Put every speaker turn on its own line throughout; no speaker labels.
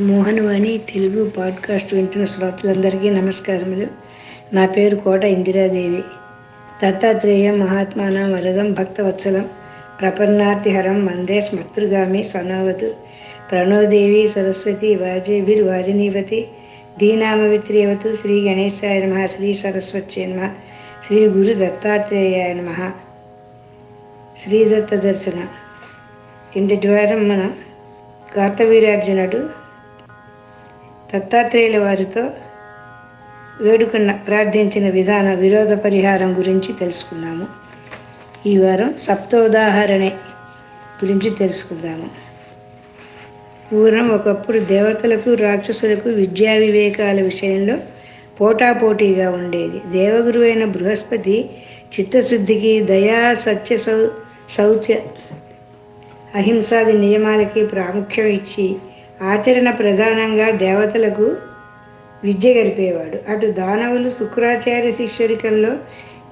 Mohanavani Telugu podcast వింటున్న శ్రోతలందరికీ నమస్కారములు. నా పేరు కోట ఇందిరాదేవి. దత్తాత్రేయ మహాత్మానం వరదం భక్తవత్సలం. ప్రపన్నార్తిహరం వందే స్మతృగామి సనోవతు. ప్రణోదేవి సరస్వతి వాజేభిర్వాజనీవతి దీనామవిత్రియవతు శ్రీ గణేశాయ నమ శ్రీ సరస్వత్యై నమ శ్రీ గురు దత్తాత్రేయాయ నమ. శ్రీ దత్త దర్శన. ఇంతటి వారం మనం కార్తవీర్యార్జునుడు దత్తాత్రేయుల వారితో వేడుకున్న ప్రార్థించిన విధాన విరోధ పరిహారం గురించి తెలుసుకున్నాము ఈ వారం సప్తోదాహరణే గురించి తెలుసుకుందాము. పూర్వం ఒకప్పుడు దేవతలకు రాక్షసులకు విద్యా వివేకాల విషయంలో పోటాపోటీగా ఉండేది. దేవగురువైన బృహస్పతి చిత్తశుద్ధికి దయా సత్య సౌ శౌచ అహింసాది నియమాలకి ప్రాముఖ్యం ఇచ్చి ఆచరణ ప్రధానంగా దేవతలకు విద్య గడిపేవాడు. అటు దానవులు శుక్రాచార్య శిక్షరికంలో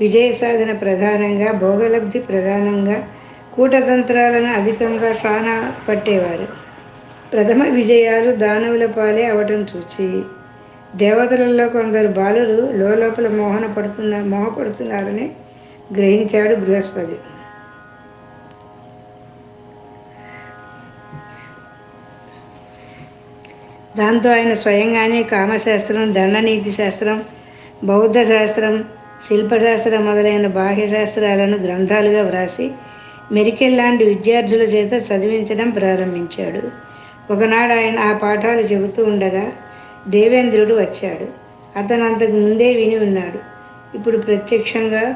విజయ సాధన ప్రధానంగా భోగలబ్ధి ప్రధానంగా కూటతంత్రాలను అధికంగా సానా పట్టేవారు. ప్రథమ విజయాలు దానవుల పాలే అవటం చూచి దేవతలలో కొందరు బాలులు లోపల మోహన పడుతున్న మోహపడుతున్నారని గ్రహించాడు బృహస్పతి. దాంతో ఆయన స్వయంగానే కామశాస్త్రం దండనీతి శాస్త్రం బౌద్ధ శాస్త్రం శిల్పశాస్త్రం మొదలైన బాహ్య శాస్త్రాలను గ్రంథాలుగా వ్రాసి మెరికెల్ లాంటి విద్యార్థుల చేత చదివించడం ప్రారంభించాడు. ఒకనాడు ఆయన ఆ పాఠాలు చెబుతూ ఉండగా దేవేంద్రుడు వచ్చాడు. అతను అంతకు ముందే విని ఉన్నాడు. ఇప్పుడు ప్రత్యక్షంగా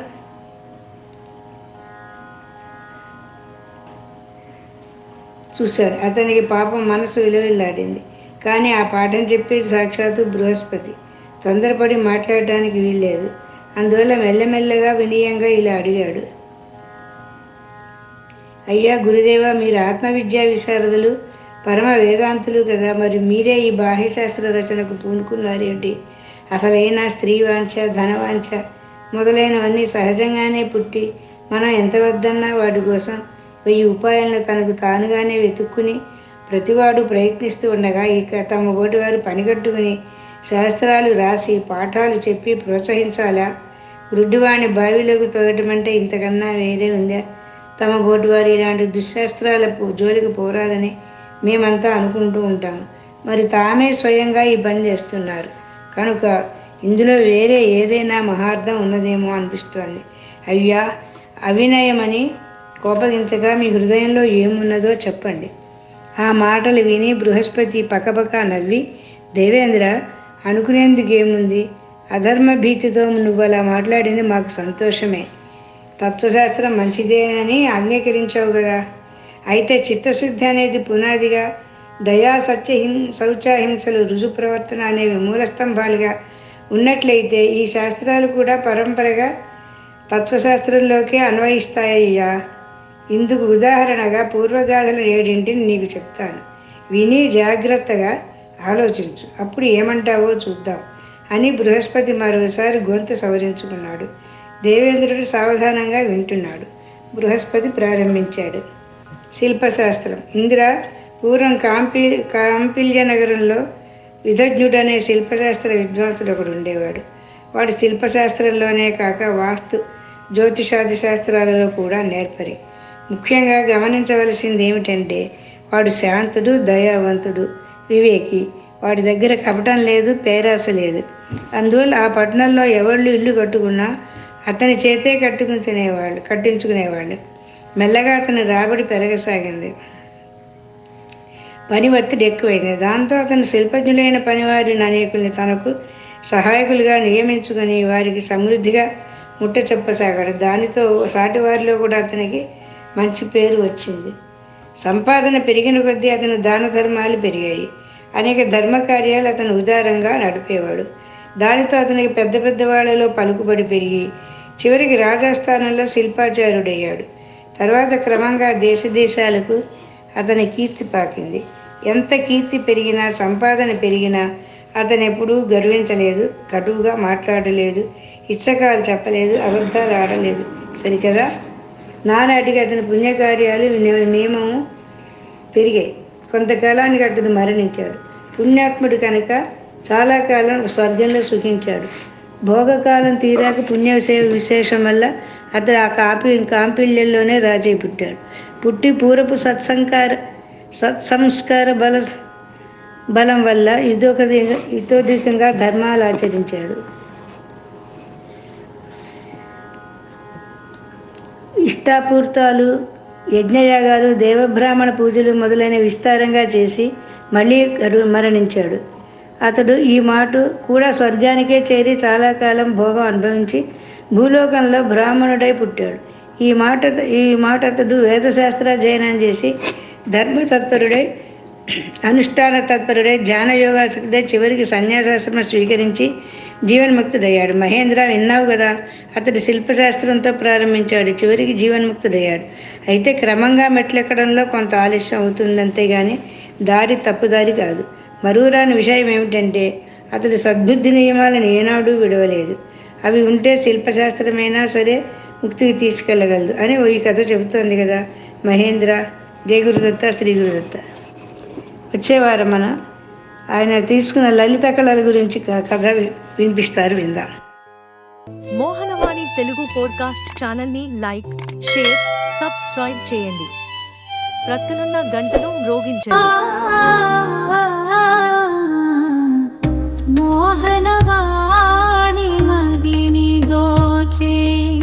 చూశాడు. అతనికి పాపం మనసు విలువిల్లాడింది. కానీ ఆ పాఠం చెప్పేది సాక్షాత్తు బృహస్పతి. తొందరపడి మాట్లాడటానికి వీల్లేదు. అందువల్ల మెల్లమెల్లగా వినయంగా ఇలా అడిగాడు. అయ్యా గురుదేవ మీరు ఆత్మవిద్యా విశారదులు పరమ వేదాంతులు కదా మరి మీరే ఈ బాహ్యశాస్త్ర రచనకు పూనుకున్నారేంటి అసలైన స్త్రీ వాంఛ ధనవాంఛ మొదలైనవన్నీ సహజంగానే పుట్టి మనం ఎంత వద్దన్నా వాటి కోసం వెయ్యి ఉపాయాలను తనకు తానుగానే వెతుక్కుని ప్రతివాడు ప్రయత్నిస్తూ ఉండగా ఇక తమ వారు పనిగట్టుకుని శాస్త్రాలు రాసి పాఠాలు చెప్పి ప్రోత్సహించాలా? వృడ్డివాణి బావిలోకి తోయటం ఇంతకన్నా వేరే ఉందా? తమ వారు ఇలాంటి దుశ్శాస్త్రాల జోలికి పోరాదని మేమంతా అనుకుంటూ ఉంటాము మరి తామే స్వయంగా ఈ పని చేస్తున్నారు. కనుక ఇందులో వేరే ఏదైనా మహార్థం ఉన్నదేమో అనిపిస్తోంది. అయ్యా అవినయమని కోపగించగా మీ హృదయంలో ఏమున్నదో చెప్పండి. ఆ మాటలు విని బృహస్పతి పకపక నవ్వి దేవేంద్ర అనుకునేందుకు ఏముంది? అధర్మ భీతితో నువ్వు అలా మాట్లాడింది మాకు సంతోషమే. తత్వశాస్త్రం మంచిదేనని అంగీకరించావు కదా. అయితే చిత్తశుద్ధి అనేది పునాదిగా. దయా సత్యహిం శౌచాహింసలు రుజు ప్రవర్తన అనేవి మూలస్తంభాలుగా. ఉన్నట్లయితే ఈ శాస్త్రాలు కూడా పరంపరగా తత్వశాస్త్రంలోకే అన్వయిస్తాయ్యా ఇందుకు ఉదాహరణగా పూర్వగాథల ఏడింటిని నీకు చెప్తాను. విని జాగ్రత్తగా ఆలోచించు. అప్పుడు ఏమంటావో చూద్దాం అని బృహస్పతి మరోసారి గొంతు సవరించుకున్నాడు. దేవేంద్రుడు సావధానంగా వింటున్నాడు. బృహస్పతి ప్రారంభించాడు. శిల్పశాస్త్రం. ఇందిర పూర్వం కాంపి కాంపిల్య నగరంలో విదజ్ఞుడనే శిల్పశాస్త్ర విద్వాంసుడు ఒకడు ఉండేవాడు. వాడు శిల్పశాస్త్రంలోనే కాక వాస్తు జ్యోతిషాది శాస్త్రాలలో కూడా నేర్పరి. ముఖ్యంగా గమనించవలసింది ఏమిటంటే వాడు శాంతుడు దయావంతుడు వివేకి. వాడి దగ్గర కపటం లేదు పేరాస లేదు. అందువల్ల ఆ పట్టణంలో ఎవళ్ళు ఇల్లు కట్టుకున్నా అతని చేతే కట్టుకునేవాళ్ళు కట్టించుకునేవాళ్ళు. మెల్లగా అతని రాబడి పెరగసాగింది. పని ఒత్తిడి ఎక్కువైంది. దాంతో అతను శిల్పజ్ఞులైన పనివారిని అనేకుల్ని తనకు సహాయకులుగా నియమించుకొని వారికి సమృద్ధిగా ముట్ట చెప్పసాగాడు దానితో సాటి వారిలో కూడా అతనికి మంచి పేరు వచ్చింది. సంపాదన పెరిగిన కొద్దీ అతను దాన ధర్మాలు పెరిగాయి. అనేక ధర్మ కార్యాలు అతను ఉదారంగా నడిపేవాడు. దానితో అతనికి పెద్ద పెద్ద వాళ్ళలో పలుకుబడి పెరిగి చివరికి రాజస్థానంలో శిల్పాచారుడయ్యాడు తర్వాత క్రమంగా దేశ దేశాలకు అతని కీర్తి పాకింది. ఎంత కీర్తి పెరిగినా సంపాదన పెరిగినా అతను ఎప్పుడూ గర్వించలేదు కటువుగా మాట్లాడలేదు ఇచ్చకాలు చెప్పలేదు అబద్ధాలు ఆడలేదు. సరికదా? నానాటికి అతని పుణ్యకార్యాలు ని- నియమము పెరిగాయి కొంతకాలానికి అతడు మరణించాడు. పుణ్యాత్ముడు కనుక చాలా కాలం స్వర్గంలో సుఖించాడు. భోగకాలం తీరాక పుణ్య విశేషం వల్ల అతడు ఆ కాపి కాంపిల్యంలోనే రాజై పుట్టాడు. పుట్టి పూర్వపు సత్సంకార సత్సంస్కార బల బలం వల్ల ఇదొక ఇతోధికంగా ధర్మాలు ఆచరించాడు. ఇష్టాపూర్తాలు యజ్ఞయాగాలు దేవబ్రాహ్మణ పూజలు మొదలైన విస్తారంగా చేసి మళ్ళీ మరణించాడు. అతడు ఈ మాట కూడా స్వర్గానికే చేరి చాలా కాలం భోగం అనుభవించి భూలోకంలో బ్రాహ్మణుడై పుట్టాడు. ఈ మాట ఈ మాట అతడు వేదశాస్త్ర అధ్యయనం చేసి ధర్మతత్పరుడై అనుష్ఠాన తత్పరుడై ధ్యానయోగాసక్తుడై చివరికి సన్యాసాశ్రమం స్వీకరించి జీవన్ముక్తుడయ్యాడు. మహేంద్ర విన్నావు కదా అతడు శిల్పశాస్త్రంతో ప్రారంభించాడు చివరికి జీవన్ముక్తుడయ్యాడు. అయితే క్రమంగా మెట్లెక్కడంలో కొంత ఆలస్యం అవుతుందంతే కానీ దారి తప్పుదారి కాదు. మరువురాని విషయం ఏమిటంటే అతడు సద్బుద్ధి నియమాలను ఏనాడూ విడవలేదు. అవి ఉంటే శిల్పశాస్త్రమైనా సరే ముక్తికి తీసుకెళ్ళగలదు అని ఓ ఈ కథ చెబుతోంది కదా మహేంద్ర జయ గురుదత్త శ్రీ గురుదత్త వచ్చేవారం మన ఆయన తీసుకున్న లలిత కళల గురించి కథ వినిపిస్తారు విందాం.
మోహనవాణి తెలుగు పోడ్కాస్ట్ ఛానల్ని లైక్ షేర్ సబ్స్క్రైబ్ చేయండి. ప్రక్కనున్న గంటను రోగించండి.
మోహనవాణి మదిని గోచే